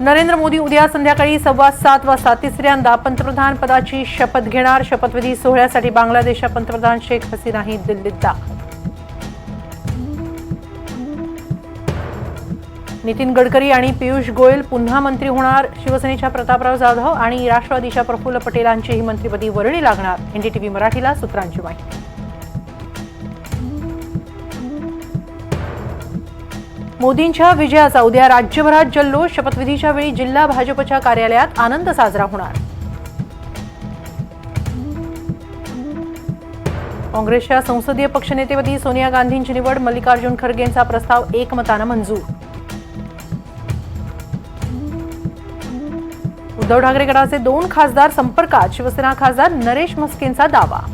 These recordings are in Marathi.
नरेंद्र मोदी उद्या संध्याकाळी सव्वा सात वाजता तिसऱ्यांदा पंतप्रधान पदाची शपथ घेणार. शपथविधी सोहळ्यासाठी बांगलादेशच्या पंतप्रधान शेख हसीनाही दिल्लीत दाखल. नितीन गडकरी आणि पियुष गोयल पुन्हा मंत्री होणार. शिवसेनेच्या प्रतापराव जाधव आणि राष्ट्रवादीच्या प्रफुल्ल पटेलांचीही मंत्रिपदी वर्णी लागणार. एनडीटीव्ही मराठीला सूत्रांची माहिती. मोदींच्या विजयाचा उद्या राज्यभरात जल्लोष शपथविधीच्या वेळी जिल्हा भाजपच्या कार्यालयात आनंद साजरा होणार. काँग्रेसच्या संसदीय पक्षनेतेपदी सोनिया गांधींची निवड मल्लिकार्जुन खरगेंचा प्रस्ताव एकमतानं मंजूर. उद्धव ठाकरे गटाचे दोन खासदार संपर्कात शिवसेना खासदार नरेश म्हस्केंचा दावा.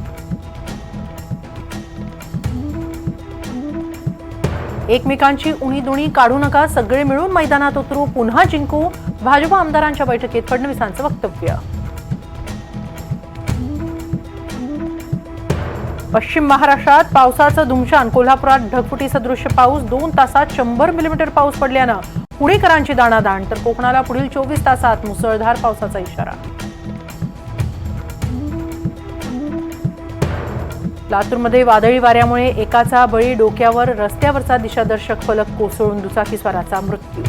एकमेकांची उणीदुणी काढू नका. सगळे मिळून मैदानात उतरू. पुन्हा जिंकू. भाजप आमदारांच्या बैठकीत फडणवीसांचं वक्तव्य. पश्चिम महाराष्ट्रात पावसाचं धुमशान कोल्हापुरात ढगफुटी सदृश्य पाऊस. दोन तासात शंभर मिलीमीटर पाऊस पडल्यानं पुणेकरांची दाणादाण. तर कोकणाला पुढील चोवीस तासात मुसळधार पावसाचा इशारा. लातूरमध्ये वादळी वाऱ्यामुळे एकाचा बळी डोक्यावर रस्त्यावरचा दिशादर्शक फलक कोसळून दुचाकीस्वाराचा मृत्यू.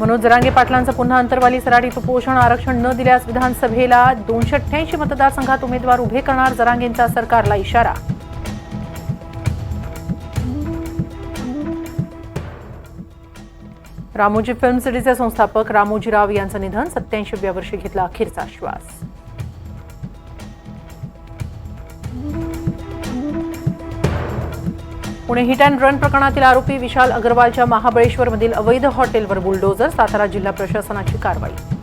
मनोज जरांगे पाटलांचं पुन्हा अंतरवाली सराटीत पोषण आरक्षण न दिल्यास विधानसभेला दोनशे अठ्ठ्याऐंशी मतदारसंघात उमेदवार उभे करणार जरांगेंचा सरकारला इशारा रामोजी फिल्म सिटीचे संस्थापक रामोजीराव यांचं निधन सत्याऐंशीव्या वर्षी घेतला अखेरचा श्वास. पुणे हिट अँड रन प्रकरणातील आरोपी विशाल अग्रवालच्या महाबळेश्वरमधील अवैध हॉटेलवर बुलडोजर सातारा जिल्हा प्रशासनाची कारवाई.